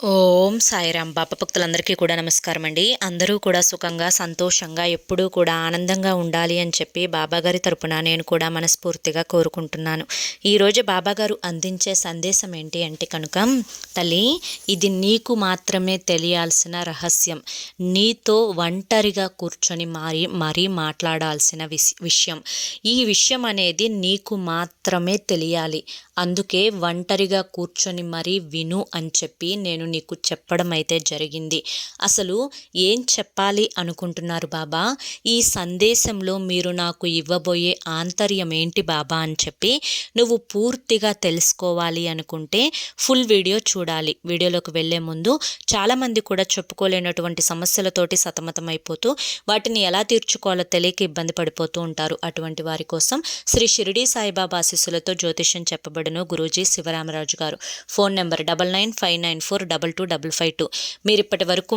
ఓం సాయిరామ్. బాప భక్తులందరికీ కూడా నమస్కారం అండి. అందరూ కూడా సుఖంగా సంతోషంగా ఎప్పుడూ కూడా ఆనందంగా ఉండాలి అని చెప్పి బాబాగారి తరపున నేను కూడా మనస్ఫూర్తిగా కోరుకుంటున్నాను. ఈరోజు బాబాగారు అందించే సందేశం ఏంటి అంటే కనుక తల్లి ఇది నీకు మాత్రమే తెలియాల్సిన రహస్యం. నీతో ఒంటరిగా కూర్చొని మారి మరీ మాట్లాడాల్సిన విషయం. ఈ విషయం అనేది నీకు మాత్రమే తెలియాలి. అందుకే ఒంటరిగా కూర్చొని మరీ విను అని చెప్పి నేను నీకు చెప్పడం అయితే జరిగింది. అసలు ఏం చెప్పాలి అనుకుంటున్నారు బాబా? ఈ సందేశంలో మీరు నాకు ఇవ్వబోయే ఆంతర్యం ఏంటి బాబా అని చెప్పి నువ్వు పూర్తిగా తెలుసుకోవాలి అనుకుంటే ఫుల్ వీడియో చూడాలి. వీడియోలోకి వెళ్ళే ముందు చాలామంది కూడా చెప్పుకోలేనటువంటి సమస్యలతోటి సతమతమైపోతూ వాటిని ఎలా తీర్చుకోవాలో తెలియక ఇబ్బంది పడిపోతూ ఉంటారు. అటువంటి వారి కోసం శ్రీ షిరిడి సాయిబాబా ఆశీస్సులతో జ్యోతిష్యం చెప్పబడి మాట్లాడను గురూజీ శివరామరాజు గారు. Phone number double nine five nine four double two double five two. మీరు ఇప్పటి వరకు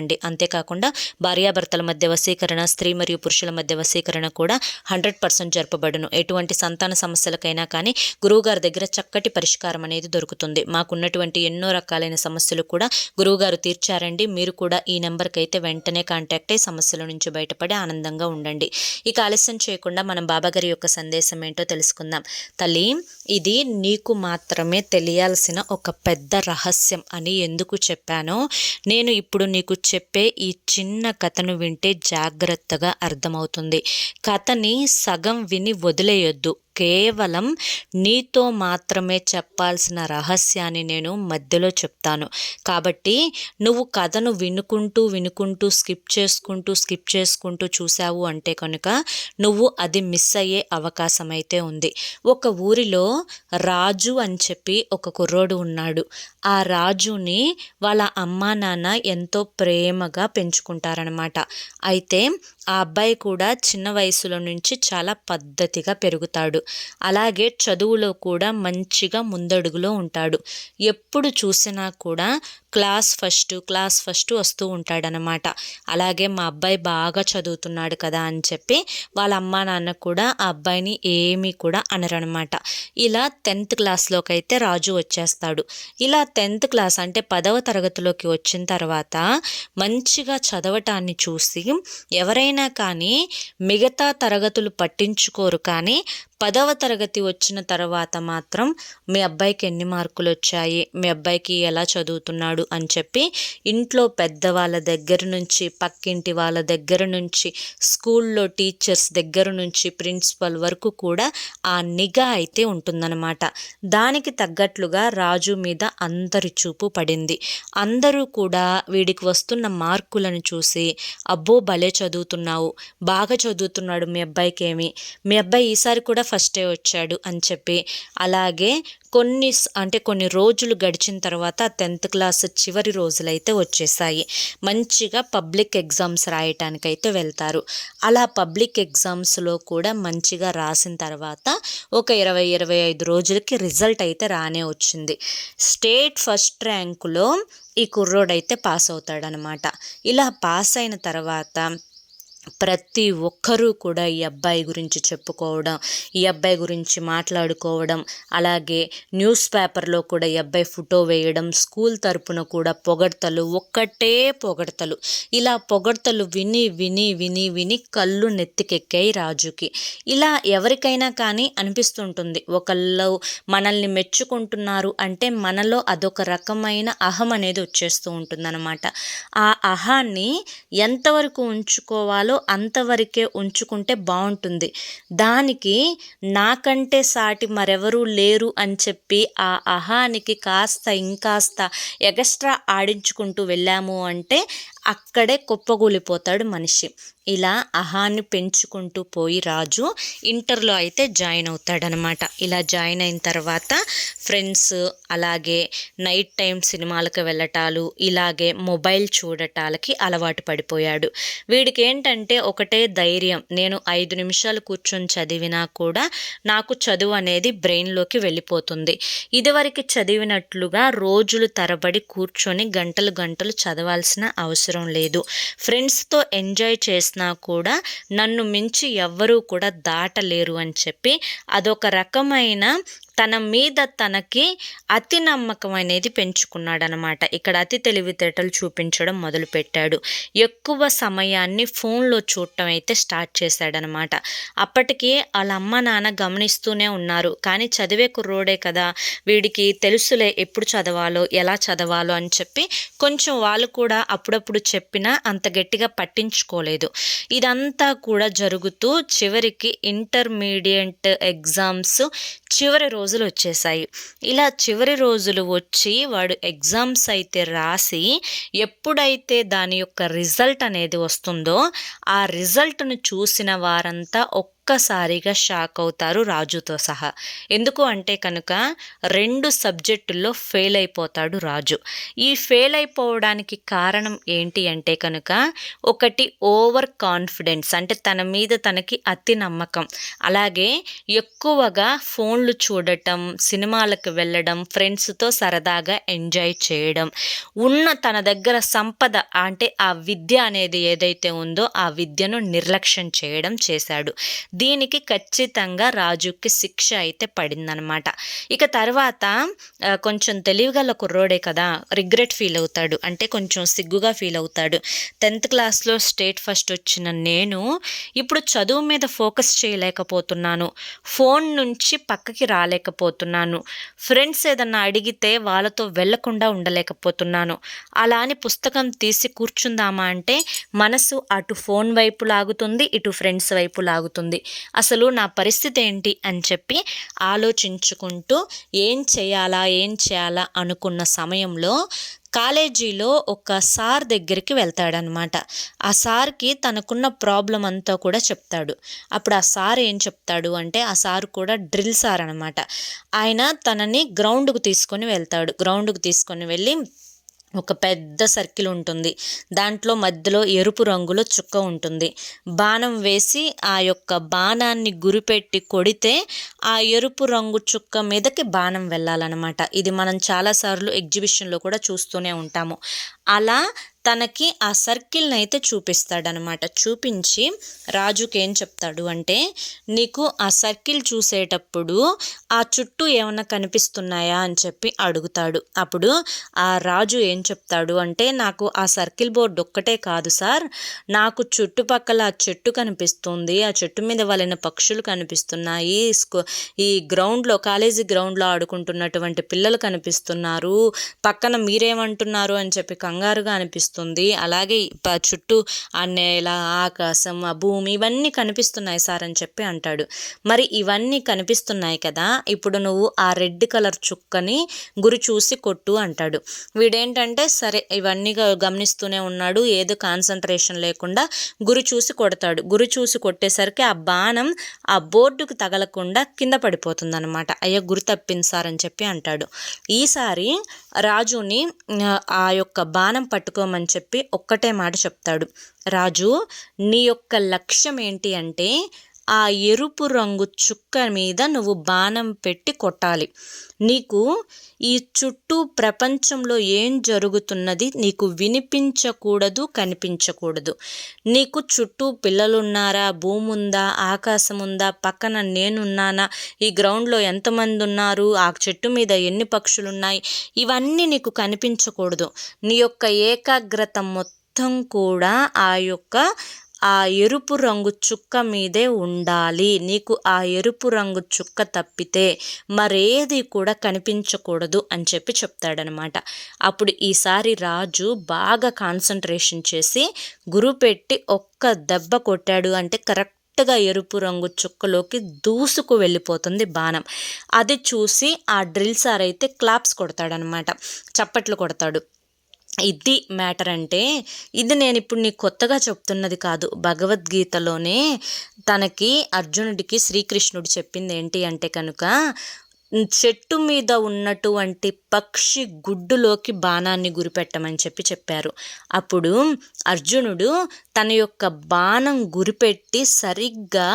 చేయండి అంతేకాకుండా భార్యాభర్తల మధ్య వశీకరణ స్త్రీ మరియు పురుషుల మధ్య వశీకరణ కూడా హండ్రెడ్ పర్సెంట్ జరపబడును. ఎటువంటి సంతాన సమస్యలకైనా కానీ గురువుగారి దగ్గర చక్కటి పరిష్కారం అనేది దొరుకుతుంది. మాకున్నటువంటి ఎన్నో రకాలైన సమస్యలు కూడా గురువుగారు తీర్చారండి. మీరు కూడా ఈ నెంబర్కి అయితే వెంటనే కాంటాక్ట్ అయ్యి సమస్యల నుంచి బయటపడి ఆనందంగా ఉండండి. ఇక ఆలస్యం చేయకుండా మనం బాబాగారి యొక్క సందేశం ఏంటో తెలుసుకుందాం. తల్లి ఇది నీకు మాత్రమే తెలియాల్సిన ఒక పెద్ద రహస్యం అని ఎందుకు చెప్పానో నేను ఇప్పుడు నీకు చెప్పే ఈ చిన్న కథను వింటే జాగ్రత్తగా అర్థమవుతుంది. కథని సగం విని వదిలేయొద్దు. కేవలం నీతో మాత్రమే చెప్పాల్సిన రహస్యాన్ని నేను మధ్యలో చెప్తాను. కాబట్టి నువ్వు కథను వినుకుంటూ వినుకుంటూ స్కిప్ చేసుకుంటూ స్కిప్ చేసుకుంటూ చూసావు అంటే కనుక నువ్వు అది మిస్ అయ్యే అవకాశం అయితే ఉంది. ఒక ఊరిలో రాజు అని చెప్పి ఒక కుర్రోడు ఉన్నాడు. ఆ రాజుని వాళ్ళ అమ్మా నాన్న ఎంతో ప్రేమగా పెంచుకుంటారనమాట అయితే ఆ అబ్బాయి కూడా చిన్న వయసులో నుంచి చాలా పద్ధతిగా పెరుగుతాడు. అలాగే చదువులో కూడా మంచిగా ముందడుగులో ఉంటాడు. ఎప్పుడు చూసినా కూడా క్లాస్ ఫస్ట్ క్లాస్ ఫస్ట్ వస్తూ ఉంటాడనమాట. అలాగే మా అబ్బాయి బాగా చదువుతున్నాడు కదా అని చెప్పి వాళ్ళ అమ్మా నాన్న కూడా ఆ అబ్బాయిని ఏమీ కూడా అనరనమాట. ఇలా టెన్త్ క్లాస్లోకి అయితే రాజు వచ్చేస్తాడు. ఇలా టెన్త్ క్లాస్ అంటే పదవ తరగతిలోకి వచ్చిన తర్వాత మంచిగా చదవటాన్ని చూసి ఎవరైనా కానీ మిగతా తరగతులు పట్టించుకోరు కానీ పదవ తరగతి వచ్చిన తర్వాత మాత్రం మీ అబ్బాయికి ఎన్ని మార్కులు వచ్చాయి మీ అబ్బాయికి ఎలా చదువుతున్నాడు? అని చెప్పి ఇంట్లో పెద్దవాళ్ళ దగ్గర నుంచి పక్కింటి వాళ్ళ దగ్గర నుంచి స్కూల్లో టీచర్స్ దగ్గర నుంచి ప్రిన్సిపల్ వరకు కూడా ఆ నిఘా అయితే ఉంటుందన్నమాట. దానికి తగ్గట్లుగా రాజు మీద అందరి చూపు పడింది. అందరూ కూడా వీడికి వస్తున్న మార్కులను చూసి అబ్బో భలే చదువుతున్నావు. బాగా చదువుతున్నాడు మీ అబ్బాయికి ఏమి మీ అబ్బాయి ఈసారి కూడా ఫస్టే వచ్చాడు అని చెప్పి. అలాగే కొన్ని అంటే కొన్ని రోజులు గడిచిన తర్వాత టెన్త్ క్లాస్ చివరి రోజులైతే వచ్చేసాయి. మంచిగా పబ్లిక్ ఎగ్జామ్స్ రాయటానికైతే వెళ్తారు. అలా పబ్లిక్ ఎగ్జామ్స్లో కూడా మంచిగా రాసిన తర్వాత ఒక ఇరవై ఇరవై ఐదు రోజులకి రిజల్ట్ అయితే రానే వచ్చింది. స్టేట్ ఫస్ట్ ర్యాంకులో ఈ కుర్రోడైతే పాస్ అవుతాడనమాట. ఇలా పాస్ అయిన తర్వాత ప్రతి ఒక్కరూ కూడా ఈ అబ్బాయి గురించి చెప్పుకోవడం ఈ అబ్బాయి గురించి మాట్లాడుకోవడం అలాగే న్యూస్ పేపర్లో కూడా ఈ అబ్బాయి ఫోటో వేయడం స్కూల్ తరపున కూడా పొగడ్తలు ఒక్కటే పొగడ్తలు. ఇలా పొగడ్తలు విని విని విని విని కళ్ళు నెత్తికెక్కాయి రాజుకి. ఇలా ఎవరికైనా కానీ అనిపిస్తుంటుంది ఒకళ్ళు మనల్ని మెచ్చుకుంటున్నారు అంటే మనలో అదొక రకమైన అహం అనేది వచ్చేస్తూ ఉంటుందన్నమాట. ఆ అహాన్ని ఎంతవరకు ఉంచుకోవాలో ఉండాలో అంతవరకే ఉంచుకుంటే బాగుంటుంది. దానికి నాకంటే సాటి మరెవరూ లేరు అని చెప్పి ఆ అహానికి కాస్త ఇంకాస్త ఎగస్ట్రా ఆడించుకుంటూ వెళ్ళాము అంటే అక్కడే కుప్పగూలిపోతాడు మనిషి. ఇలా అహాన్ని పెంచుకుంటూ పోయి రాజు ఇంటర్లో అయితే జాయిన్ అవుతాడనమాట. ఇలా జాయిన్ అయిన తర్వాత ఫ్రెండ్స్ అలాగే నైట్ టైం సినిమాలకు వెళ్ళటాలు ఇలాగే మొబైల్ చూడటాలకి అలవాటు పడిపోయాడు. వీడికి ఏంటంటే ఒకటే ధైర్యం నేను ఐదు నిమిషాలు కూర్చొని చదివినా కూడా నాకు చదువు అనేది బ్రెయిన్లోకి వెళ్ళిపోతుంది. ఇదివరకు చదివినట్లుగా రోజులు తరబడి కూర్చొని గంటలు గంటలు చదవాల్సిన అవసరం లేదు. ఫ్రెండ్స్తో ఎంజాయ్ చేసినా కూడా నన్ను మించి ఎవ్వరూ కూడా దాటలేరు అని చెప్పి అదొక రకమైన తన మీద తనకి అతి నమ్మకం అనేది పెంచుకున్నాడనమాట. ఇక్కడ అతి తెలివితేటలు చూపించడం మొదలుపెట్టాడు. ఎక్కువ సమయాన్ని ఫోన్లో చూడటం అయితే స్టార్ట్ చేశాడనమాట. అప్పటికి వాళ్ళ అమ్మ నాన్న గమనిస్తూనే ఉన్నారు. కానీ చదివే కుర్రోడే కదా వీడికి తెలుసులే ఎప్పుడు చదవాలో ఎలా చదవాలో అని చెప్పి కొంచెం వాళ్ళు కూడా అప్పుడప్పుడు చెప్పినా అంత గట్టిగా పట్టించుకోలేదు. ఇదంతా కూడా జరుగుతూ చివరికి ఇంటర్మీడియట్ ఎగ్జామ్స్ చివరి రోజులు వచ్చేసాయి. ఇలా చివరి రోజులు వచ్చి వాడు ఎగ్జామ్స్ అయితే రాసి ఎప్పుడైతే దాని యొక్క రిజల్ట్ అనేది వస్తుందో ఆ రిజల్ట్ను చూసిన వారంతా ఒక్క ఒక్కసారిగా షాక్ అవుతారు రాజుతో సహా. ఎందుకు అంటే కనుక రెండు సబ్జెక్టుల్లో ఫెయిల్ అయిపోతాడు రాజు. ఈ ఫెయిల్ అయిపోవడానికి కారణం ఏంటి అంటే కనుక ఒకటి ఓవర్ కాన్ఫిడెన్స్ అంటే తన మీద తనకి అతి నమ్మకం. అలాగే ఎక్కువగా ఫోన్లు చూడటం సినిమాలకు వెళ్ళడం ఫ్రెండ్స్తో సరదాగా ఎంజాయ్ చేయడం. ఉన్న తన దగ్గర సంపద అంటే ఆ విద్య అనేది ఏదైతే ఉందో ఆ విద్యను నిర్లక్ష్యం చేయడం చేశాడు. దీనికి ఖచ్చితంగా రాజుకి శిక్ష అయితే పడిందనమాట ఇక తర్వాత కొంచెం తెలివిగల కుర్రోడే కదా రిగ్రెట్ ఫీల్ అవుతాడు. అంటే కొంచెం సిగ్గుగా ఫీల్ అవుతాడు. టెన్త్ క్లాస్లో స్టేట్ ఫస్ట్ వచ్చిన నేను ఇప్పుడు చదువు మీద ఫోకస్ చేయలేకపోతున్నాను. ఫోన్ నుంచి పక్కకి రాలేకపోతున్నాను. ఫ్రెండ్స్ ఏదన్నా అడిగితే వాళ్ళతో వెళ్ళకుండా ఉండలేకపోతున్నాను. అలా అని పుస్తకం తీసి కూర్చుందామా అంటే మనసు అటు ఫోన్ వైపు లాగుతుంది ఇటు ఫ్రెండ్స్ వైపు లాగుతుంది. అసలు నా పరిస్థితి ఏంటి అని చెప్పి ఆలోచించుకుంటూ ఏం చేయాలా ఏం చేయాలా అనుకున్న సమయంలో కాలేజీలో ఒక సార్ దగ్గరికి వెళ్తాడనమాట. ఆ సార్కి తనకున్న ప్రాబ్లం అంతా కూడా చెప్తాడు. అప్పుడు ఆ సార్ ఏం చెప్తాడు అంటే ఆ సార్ కూడా డ్రిల్ సార్ అనమాట. ఆయన తనని గ్రౌండ్కు తీసుకొని వెళ్తాడు. గ్రౌండ్కు తీసుకొని వెళ్ళి ఒక పెద్ద సర్కిల్ ఉంటుంది. దాంట్లో మధ్యలో ఎరుపు రంగులో చుక్క ఉంటుంది. బాణం వేసి ఆ యొక్క బాణాన్ని గురిపెట్టి కొడితే ఆ ఎరుపు రంగు చుక్క మీదకి బాణం వెళ్ళాలన్నమాట. ఇది మనం చాలాసార్లు ఎగ్జిబిషన్లో కూడా చూస్తూనే ఉంటాము. అలా తనకి ఆ సర్కిల్ని అయితే చూపిస్తాడనమాట. చూపించి రాజుకి ఏం చెప్తాడు అంటే నీకు ఆ సర్కిల్ చూసేటప్పుడు ఆ చుట్టూ ఏమైనా కనిపిస్తున్నాయా? అని చెప్పి అడుగుతాడు. అప్పుడు ఆ రాజు ఏం చెప్తాడు అంటే నాకు ఆ సర్కిల్ బోర్డు ఒక్కటే కాదు సార్. నాకు చుట్టుపక్కల ఆ చెట్టు కనిపిస్తుంది. ఆ చెట్టు మీద వలన పక్షులు కనిపిస్తున్నాయి. ఈ గ్రౌండ్లో కాలేజీ గ్రౌండ్లో ఆడుకుంటున్నటువంటి పిల్లలు కనిపిస్తున్నారు. పక్కన మీరేమంటున్నారు? అని చెప్పి కంగారుగా అనిపిస్తుంది కనిపిస్తుంది అలాగే చుట్టూ ఆ నేల ఆకాశం ఆ భూమి ఇవన్నీ కనిపిస్తున్నాయి సార్ అని చెప్పి అంటాడు. మరి ఇవన్నీ కనిపిస్తున్నాయి కదా ఇప్పుడు నువ్వు ఆ రెడ్ కలర్ చుక్కని గురి చూసి కొట్టు అంటాడు. వీడేంటంటే సరే ఇవన్నీ గమనిస్తూనే ఉన్నాడు ఏదో కాన్సన్ట్రేషన్ లేకుండా గురి చూసి కొడతాడు. గురి చూసి కొట్టేసరికి ఆ బాణం ఆ బోర్డుకు తగలకుండా కింద పడిపోతుంది అనమాట అయ్యో గురి తప్పింది సార్ అని చెప్పి అంటాడు. ఈసారి రాజుని ఆ యొక్క బాణం పట్టుకోమని చెప్పి ఒక్కటే మాట చెప్తాడు. రాజు నీ యొక్క లక్ష్యం ఏంటి అంటే ఆ ఎరుపు రంగు చుక్క మీద నువ్వు బాణం పెట్టి కొట్టాలి. నీకు ఈ చుట్టూ ప్రపంచంలో ఏం జరుగుతున్నది నీకు వినిపించకూడదు కనిపించకూడదు. నీకు చుట్టూ పిల్లలున్నారా భూమి ఉందా ఆకాశం ఉందా పక్కన నేనున్నానా ఈ గ్రౌండ్లో ఎంతమంది ఉన్నారు ఆ చెట్టు మీద ఎన్ని పక్షులు ఉన్నాయి ఇవన్నీ నీకు కనిపించకూడదు. నీ యొక్క ఏకాగ్రత మొత్తం కూడా ఆ యొక్క ఆ ఎరుపు రంగు చుక్క మీదే ఉండాలి. నీకు ఆ ఎరుపు రంగు చుక్క తప్పితే మరేది కూడా కనిపించకూడదు అని చెప్పి చెప్తాడనమాట. అప్పుడు ఈసారి రాజు బాగా కాన్సన్ట్రేషన్ చేసి గురు పెట్టి ఒక్క దెబ్బ కొట్టాడు అంటే కరెక్ట్ కరెక్ట్గా ఎరుపు రంగు చుక్కలోకి దూసుకు వెళ్ళిపోతుంది బాణం. అది చూసి ఆ డ్రిల్ సార్ అయితే క్లాప్స్ కొడతాడనమాట. చప్పట్లు కొడతాడు. ఇది మ్యాటర్ అంటే ఇది నేను ఇప్పుడు నీకు కొత్తగా చెప్తున్నది కాదు. భగవద్గీతలోనే తనకి అర్జునుడికి శ్రీకృష్ణుడు చెప్పింది ఏంటి అంటే కనుక చెట్టు మీద ఉన్నటువంటి పక్షి గుడ్డులోకి బాణాన్ని గురిపెట్టమని చెప్పి చెప్పారు. అప్పుడు అర్జునుడు తన యొక్క బాణం గురిపెట్టి సరిగ్గా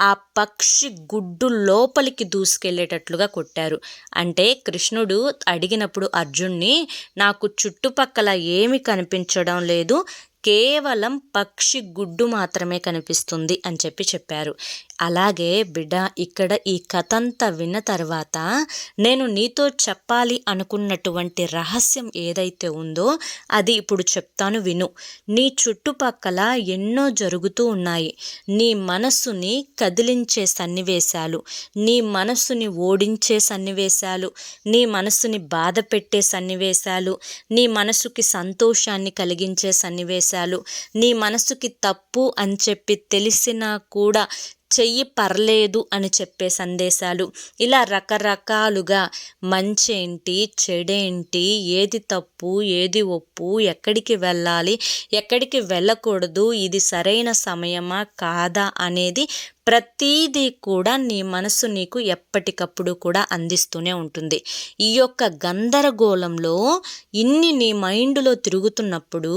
ఆ పక్షి గుడ్డు లోపలికి దూసుకెళ్ళేటట్లుగా కొట్టారు. అంటే కృష్ణుడు అడిగినప్పుడు అర్జున్ని నాకు చుట్టుపక్కల ఏమి కనిపించడం లేదు కేవలం పక్షి గుడ్డు మాత్రమే కనిపిస్తుంది అని చెప్పి చెప్పారు. అలాగే బిడ్డ ఇక్కడ ఈ కథ అంతా విన్న తర్వాత నేను నీతో చెప్పాలి అనుకున్నటువంటి రహస్యం ఏదైతే ఉందో అది ఇప్పుడు చెప్తాను విను. నీ చుట్టుపక్కల ఎన్నో జరుగుతూ ఉన్నాయి. నీ మనస్సుని కదిలించే సన్నివేశాలు నీ మనస్సుని ఓడించే సన్నివేశాలు నీ మనస్సుని బాధ పెట్టే సన్నివేశాలు నీ మనసుకి సంతోషాన్ని కలిగించే సన్నివేశాలు నీ మనసుకి తప్పు అని చెప్పి తెలిసినా కూడా చెయ్యి పర్లేదు అని చెప్పే సందేశాలు. ఇలా రకరకాలుగా మంచేంటి చెడేంటి ఏది తప్పు ఏది ఒప్పు ఎక్కడికి వెళ్ళాలి ఎక్కడికి వెళ్ళకూడదు ఇది సరైన సమయమా కాదా అనేది ప్రతీదీ కూడా నీ మనసు నీకు ఎప్పటికప్పుడు కూడా అందిస్తూనే ఉంటుంది. ఈ యొక్క గందరగోళంలో ఇన్ని నీ మైండ్లో తిరుగుతున్నప్పుడు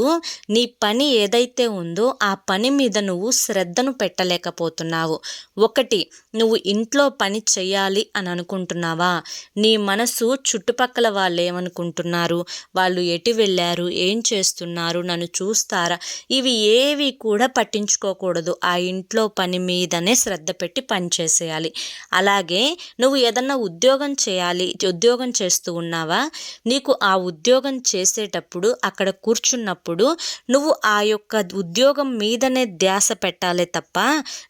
నీ పని ఏదైతే ఉందో ఆ పని మీద నువ్వు శ్రద్ధను పెట్టలేకపోతున్నావు. ఒకటి నువ్వు ఇంట్లో పని చేయాలి అని అనుకుంటున్నావా? నీ మనసు చుట్టుపక్కల వాళ్ళు ఏమనుకుంటున్నారు? వాళ్ళు ఎటు వెళ్ళారు? ఏం చేస్తున్నారు? నన్ను చూస్తారా? ఇవి ఏవి కూడా పట్టించుకోకూడదు. ఆ ఇంట్లో పని మీదనే శ్రద్ధ పెట్టి పనిచేసేయాలి అలాగే నువ్వు ఏదన్నా ఉద్యోగం చేయాలి ఉద్యోగం చేస్తూ ఉన్నావా? నీకు ఆ ఉద్యోగం చేసేటప్పుడు అక్కడ కూర్చున్నప్పుడు నువ్వు ఆ యొక్క ఉద్యోగం మీదనే ధ్యాస పెట్టాలి తప్ప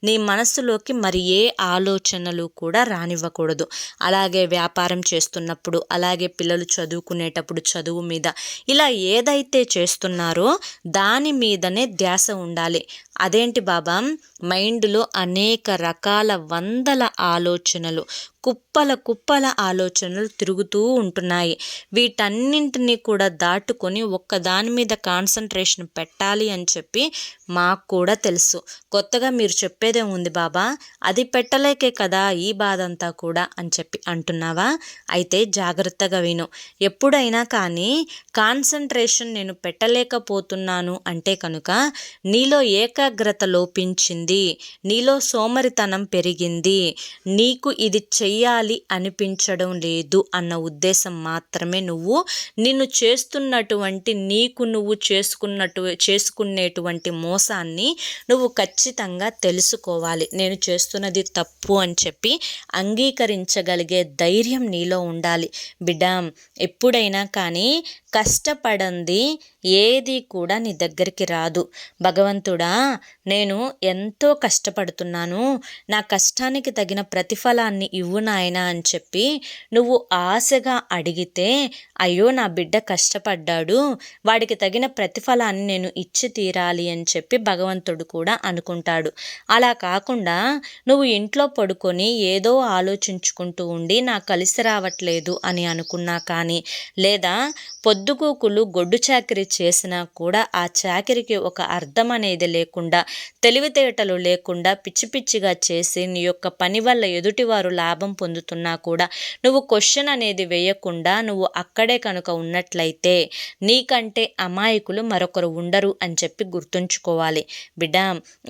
నీ మనసులోకి మరి ఏ ఆలోచనలు కూడా రానివ్వకూడదు. అలాగే వ్యాపారం చేస్తున్నప్పుడు అలాగే పిల్లలు చదువుకునేటప్పుడు చదువు మీద ఇలా ఏదైతే చేస్తున్నారో దాని మీదనే ధ్యాస ఉండాలి. అదేంటి బాబా? మైండ్లో అనేక రకాల వందల ఆలోచనలు కుప్పల కుప్పల ఆలోచనలు తిరుగుతూ ఉంటున్నాయి. వీటన్నింటినీ కూడా దాటుకొని ఒక్కదాని మీద కాన్సన్ట్రేషన్ పెట్టాలి అని చెప్పి మాకు కూడా తెలుసు. కొత్తగా మీరు చెప్పేదే ఉంది బాబా. అది పెట్టలేకే కదా ఈ బాధ అంతా కూడా అని చెప్పి అంటున్నావా? అయితే జాగ్రత్తగా విను. ఎప్పుడైనా కానీ కాన్సన్ట్రేషన్ నేను పెట్టలేకపోతున్నాను అంటే కనుక నీలో ఏకాగ్రత లోపించింది. నీలో సోమరితనం పెరిగింది. నీకు ఇది చెయ్యి చెయ్యాలి అనిపించడం లేదు అన్న ఉద్దేశం మాత్రమే నువ్వు నిన్ను చేస్తున్నటువంటి నీకు నువ్వు చేసుకున్నట్టు చేసుకునేటువంటి మోసాన్ని నువ్వు ఖచ్చితంగా తెలుసుకోవాలి. నేను చేస్తున్నది తప్పు అని చెప్పి అంగీకరించగలిగే ధైర్యం నీలో ఉండాలి. బిడ్డ ఎప్పుడైనా కానీ కష్టపడంది ఏది కూడా నీ దగ్గరికి రాదు. భగవంతుడా నేను ఎంతో కష్టపడుతున్నాను. నా కష్టానికి తగిన ప్రతిఫలాన్ని ఇవ్వు నాయన అని చెప్పి నువ్వు ఆశగా అడిగితే అయ్యో నా బిడ్డ కష్టపడ్డాడు వాడికి తగిన ప్రతిఫలాన్ని నేను ఇచ్చి తీరాలి అని చెప్పి భగవంతుడు కూడా అనుకుంటాడు. అలా కాకుండా నువ్వు ఇంట్లో పడుకొని ఏదో ఆలోచించుకుంటూ ఉండి నాకు కలిసి రావట్లేదు అని అనుకున్నా కానీ లేదా పొద్దుగూకులు గొడ్డు చాకిరి చేసినా కూడా ఆ చాకరికి ఒక అర్థం అనేది లేకుండా తెలివితేటలు లేకుండా పిచ్చి పిచ్చిగా చేసి నీ యొక్క పని వల్ల ఎదుటివారు లాభం పొందుతున్నా కూడా నువ్వు క్వశ్చన్ అనేది వేయకుండా నువ్వు అక్కడే కనుక ఉన్నట్లయితే నీకంటే అమాయకులు మరొకరు ఉండరు అని చెప్పి గుర్తుంచుకోవాలి. బిడ్డ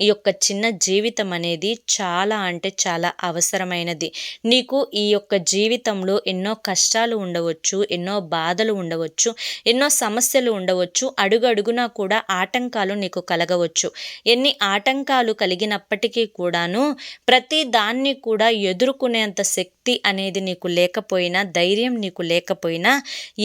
ఈ యొక్క చిన్న జీవితం అనేది చాలా అంటే చాలా అవసరమైనది. నీకు ఈ యొక్క జీవితంలో ఎన్నో కష్టాలు ఉండవచ్చు ఎన్నో బాధలు ఉండవచ్చు ఎన్నో సమస్యలు ఉండవచ్చు. అడుగడుగునా కూడా ఆటంకాలు నీకు కలగవచ్చు. ఎన్ని ఆటంకాలు కలిగినప్పటికీ కూడాను ప్రతి దాన్ని కూడా ఎదుర్కొనేంత శక్తి అనేది నీకు లేకపోయినా ధైర్యం నీకు లేకపోయినా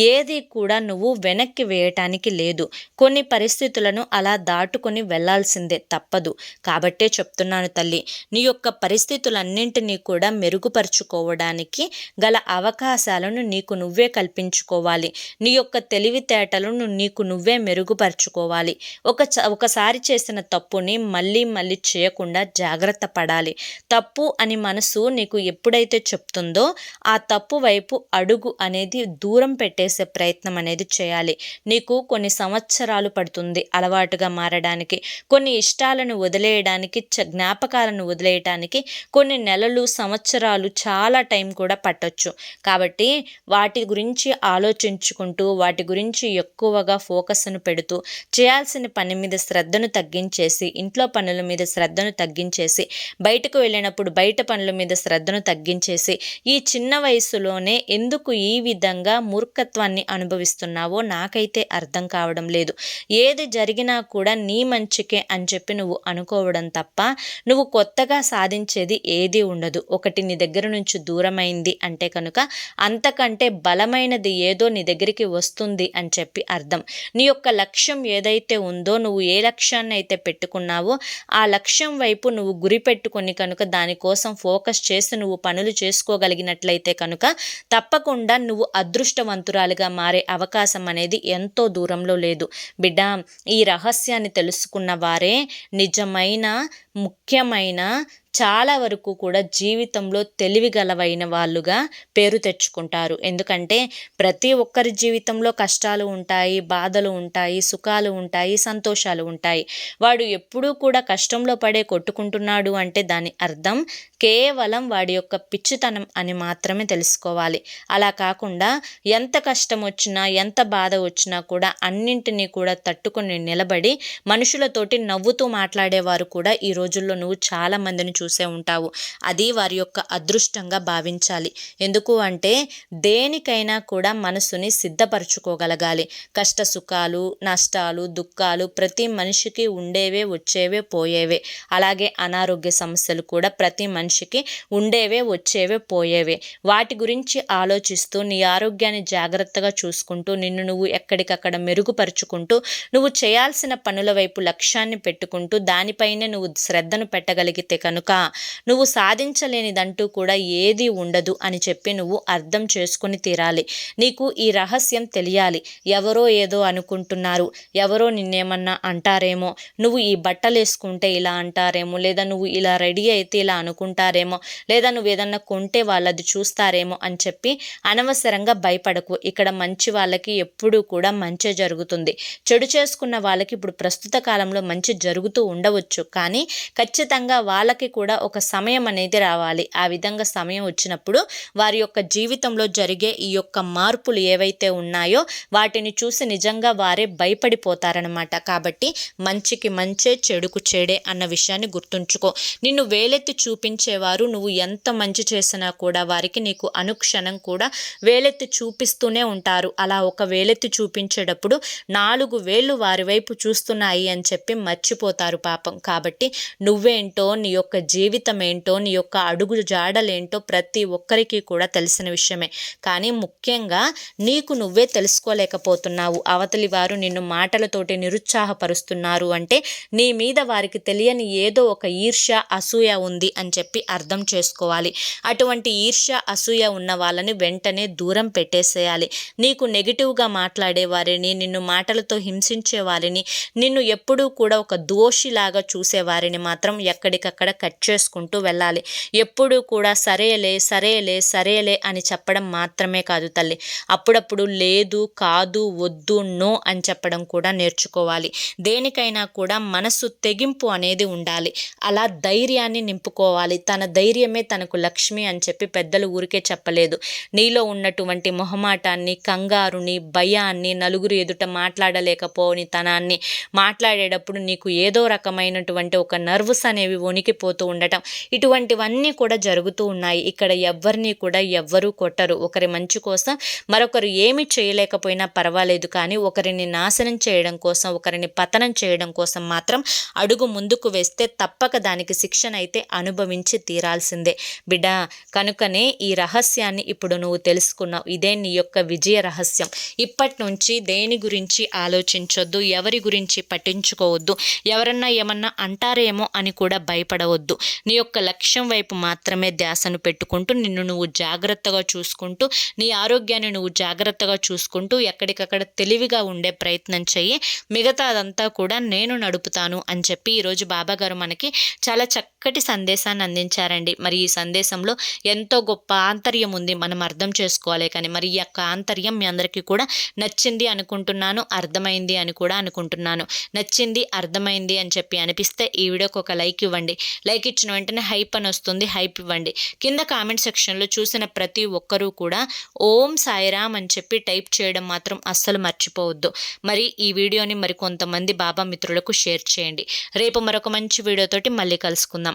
ఏది కూడా నువ్వు వెనక్కి వేయటానికి లేదు. కొన్ని పరిస్థితులను అలా దాటుకొని వెళ్ళాల్సిందే తప్పదు. కాబట్టే చెప్తున్నాను తల్లి నీ యొక్క పరిస్థితులన్నింటినీ కూడా మెరుగుపరుచుకోవడానికి గల అవకాశాలను నీకు నువ్వే కల్పించుకోవాలి. నీ యొక్క తెలివితేటలను నీకు నువ్వే మెరుగుపరుచుకోవాలి. ఒక ఒకసారి చేసిన తప్పుని మళ్ళీ మళ్ళీ చేయకుండా జాగ్రత్త పడాలి. తప్పు అని మనసు నీకు ఎప్పుడైతే చెప్తూ వస్తుందో ఆ తప్పు వైపు అడుగు అనేది దూరం పెట్టేసే ప్రయత్నం అనేది చేయాలి. నీకు కొన్ని సంవత్సరాలు పడుతుంది అలవాటుగా మారడానికి. కొన్ని ఇష్టాలను వదిలేయడానికి జ్ఞాపకాలను వదిలేయడానికి కొన్ని నెలలు సంవత్సరాలు చాలా టైం కూడా పట్టొచ్చు. కాబట్టి వాటి గురించి ఆలోచించుకుంటూ వాటి గురించి ఎక్కువగా ఫోకస్ను పెడుతూ చేయాల్సిన పని మీద శ్రద్ధను తగ్గించేసి ఇంట్లో పనుల మీద శ్రద్ధను తగ్గించేసి బయటకు వెళ్ళినప్పుడు బయట పనుల మీద శ్రద్ధను తగ్గించేసి ఈ చిన్న వయసులోనే ఎందుకు ఈ విధంగా మూర్ఖత్వాన్ని అనుభవిస్తున్నావో నాకైతే అర్థం కావడం లేదు. ఏది జరిగినా కూడా నీ మంచికే అని చెప్పి నువ్వు అనుకోవడం తప్ప నువ్వు కొత్తగా సాధించేది ఏది ఉండదు. ఒకటి నీ దగ్గర నుంచి దూరమైంది అంటే కనుక అంతకంటే బలమైనది ఏదో నీ దగ్గరికి వస్తుంది అని చెప్పి అర్థం. నీ యొక్క లక్ష్యం ఏదైతే ఉందో నువ్వు ఏ లక్ష్యాన్ని అయితే పెట్టుకున్నావో ఆ లక్ష్యం వైపు నువ్వు గురి పెట్టుకొని కనుక దానికోసం ఫోకస్ చేసి నువ్వు పనులు చేసుకోగలిగినట్లయితే కనుక తప్పకుండా నువ్వు అదృష్టవంతురాలుగా మారే అవకాశం అనేది ఎంతో దూరంలో లేదు. బిడ్డ ఈ రహస్యాన్ని తెలుసుకున్న వారే నిజమైన ముఖ్యమైన చాలా వరకు కూడా జీవితంలో తెలివిగలవైన వాళ్ళుగా పేరు తెచ్చుకుంటారు. ఎందుకంటే ప్రతి ఒక్కరి జీవితంలో కష్టాలు ఉంటాయి బాధలు ఉంటాయి సుఖాలు ఉంటాయి సంతోషాలు ఉంటాయి. వాడు ఎప్పుడూ కూడా కష్టంలో పడే కొట్టుకుంటున్నాడు అంటే దాని అర్థం కేవలం వాడి యొక్క పిచ్చితనం అని మాత్రమే తెలుసుకోవాలి. అలా కాకుండా ఎంత కష్టం వచ్చినా ఎంత బాధ వచ్చినా కూడా అన్నింటినీ కూడా తట్టుకొని నిలబడి మనుషులతోటి నవ్వుతూ మాట్లాడేవారు కూడా ఈ రోజుల్లో నువ్వు చాలా మందిని చూసే ఉంటావు. అది వారి యొక్క అదృష్టంగా భావించాలి. ఎందుకు అంటే దేనికైనా కూడా మనసుని సిద్ధపరచుకోగలగాలి. కష్ట సుఖాలు నష్టాలు దుఃఖాలు ప్రతి మనిషికి ఉండేవే వచ్చేవే పోయేవే. అలాగే అనారోగ్య సమస్యలు కూడా ప్రతి మనిషికి ఉండేవే వచ్చేవే పోయేవే. వాటి గురించి ఆలోచిస్తూ నీ ఆరోగ్యాన్ని జాగ్రత్తగా చూసుకుంటూ నిన్ను నువ్వు ఎక్కడికక్కడ మెరుగుపరుచుకుంటూ నువ్వు చేయాల్సిన పనుల వైపు లక్ష్యాన్ని పెట్టుకుంటూ దానిపైనే నువ్వు శ్రద్ధను పెట్టగలిగితే కనుక నువ్వు సాధించలేనిదంటూ కూడా ఏది ఉండదు అని చెప్పి నువ్వు అర్థం చేసుకుని తీరాలి. నీకు ఈ రహస్యం తెలియాలి. ఎవరో ఏదో అనుకుంటున్నారు. ఎవరో నిన్నేమన్నా అంటారేమో. నువ్వు ఈ బట్టలు వేసుకుంటే ఇలా అంటారేమో. లేదా నువ్వు ఇలా రెడీ అయితే ఇలా అనుకుంటారేమో. లేదా నువ్వు ఏదన్నా కొంటే వాళ్ళది చూస్తారేమో అని చెప్పి అనవసరంగా భయపడకు. ఇక్కడ మంచి వాళ్ళకి ఎప్పుడూ కూడా మంచి జరుగుతుంది. చెడు చేసుకున్న వాళ్ళకి ఇప్పుడు ప్రస్తుత కాలంలో మంచి జరుగుతూ ఉండవచ్చు. కానీ ఖచ్చితంగా వాళ్ళకి కూడా ఒక సమయం అనేది రావాలి. ఆ విధంగా సమయం వచ్చినప్పుడు వారి యొక్క జీవితంలో జరిగే ఈ యొక్క మార్పులు ఏవైతే ఉన్నాయో వాటిని చూసి నిజంగా వారే భయపడిపోతారనమాట కాబట్టి మంచికి మంచే చెడుకు చెడే అన్న విషయాన్ని గుర్తుంచుకో. నిన్ను వేలెత్తి చూపించేవారు నువ్వు ఎంత మంచి చేసినా కూడా వారికి నీకు అనుక్షణం కూడా వేలెత్తి చూపిస్తూనే ఉంటారు. అలా ఒక వేలెత్తి చూపించేటప్పుడు నాలుగు వేళ్ళు వారి వైపు చూస్తున్నాయి అని చెప్పి మర్చిపోతారు పాపం. కాబట్టి నువ్వేంటో నీ యొక్క జీవితం ఏంటో నీ యొక్క అడుగు జాడలేంటో ప్రతి ఒక్కరికి కూడా తెలిసిన విషయమే. కానీ ముఖ్యంగా నీకు నువ్వే తెలుసుకోలేకపోతున్నావు. అవతలి వారు నిన్ను మాటలతోటి నిరుత్సాహపరుస్తున్నారు అంటే నీ మీద వారికి తెలియని ఏదో ఒక ఈర్ష్య అసూయ ఉంది అని చెప్పి అర్థం చేసుకోవాలి. అటువంటి ఈర్ష్య అసూయ ఉన్న వాళ్ళని వెంటనే దూరం పెట్టేసేయాలి. నీకు నెగిటివ్గా మాట్లాడే వారిని నిన్ను మాటలతో హింసించే వారిని నిన్ను ఎప్పుడూ కూడా ఒక దోషిలాగా చూసేవారిని మాత్రం ఎక్కడికక్కడ కట్ చేసుకుంటూ వెళ్ళాలి. ఎప్పుడూ కూడా సరేలే సరేలే సరేలే అని చెప్పడం మాత్రమే కాదు తల్లి. అప్పుడప్పుడు లేదు కాదు వద్దు నో అని చెప్పడం కూడా నేర్చుకోవాలి. దేనికైనా కూడా మనసు తెగింపు అనేది ఉండాలి. అలా ధైర్యాన్ని నింపుకోవాలి. తన ధైర్యమే తనకు లక్ష్మి అని చెప్పి పెద్దలు ఊరికే చెప్పలేదు. నీలో ఉన్నటువంటి మొహమాటాన్ని కంగారుని భయాన్ని నలుగురు ఎదుట మాట్లాడలేకపోని తనాన్ని మాట్లాడేటప్పుడు నీకు ఏదో రకమైనటువంటి ఒక నర్వ్స్ అనేవి వణికిపోతూ ఉండటం. ఇటువంటివన్నీ కూడా జరుగుతూ ఉన్నాయి. ఇక్కడ ఎవ్వరిని కూడా ఎవ్వరూ కొట్టరు. ఒకరి మంచి కోసం మరొకరు ఏమి చేయలేకపోయినా పర్వాలేదు. కానీ ఒకరిని నాశనం చేయడం కోసం ఒకరిని పతనం చేయడం కోసం మాత్రం అడుగు ముందుకు వేస్తే తప్పక దానికి శిక్షణ అయితే అనుభవించి తీరాల్సిందే. బిడ్డ కనుకనే ఈ రహస్యాన్ని ఇప్పుడు నువ్వు తెలుసుకున్నావు. ఇదే నీ యొక్క విజయ రహస్యం. ఇప్పటి నుంచి దేని గురించి ఆలోచించొద్దు? ఎవరి గురించి పట్టించుకోవద్దు? ఎవరన్నా ఏమన్నా అంటారేమో అని కూడా భయపడవద్దు. నీ యొక్క లక్ష్యం వైపు మాత్రమే ధ్యాసను పెట్టుకుంటూ నిన్ను నువ్వు జాగ్రత్తగా చూసుకుంటూ నీ ఆరోగ్యాన్ని నువ్వు జాగ్రత్తగా చూసుకుంటూ ఎక్కడికక్కడ తెలివిగా ఉండే ప్రయత్నం చెయ్యి. మిగతా అదంతా కూడా నేను నడుపుతాను అని చెప్పి ఈరోజు బాబాగారు మనకి చాలా చక్క చక్కటి సందేశాన్ని అందించారండి. మరి ఈ సందేశంలో ఎంతో గొప్ప ఆంతర్యం ఉంది. మనం అర్థం చేసుకోవాలి కానీ మరి ఈ యొక్క ఆంతర్యం మీ అందరికీ కూడా నచ్చింది అనుకుంటున్నాను అర్థమైంది అని కూడా అనుకుంటున్నాను. నచ్చింది అర్థమైంది అని చెప్పి అనిపిస్తే ఈ వీడియోకి ఒక లైక్ ఇవ్వండి. లైక్ ఇచ్చిన వెంటనే హైప్ అని వస్తుంది. హైప్ ఇవ్వండి. కింద కామెంట్ సెక్షన్లో చూసిన ప్రతి ఒక్కరూ కూడా ఓం సాయిరామ్ అని చెప్పి టైప్ చేయడం మాత్రం అస్సలు మర్చిపోవద్దు. మరి ఈ వీడియోని మరి కొంతమంది బాబా మిత్రులకు షేర్ చేయండి. రేపు మరొక మంచి వీడియోతోటి మళ్ళీ కలుసుకుందాం.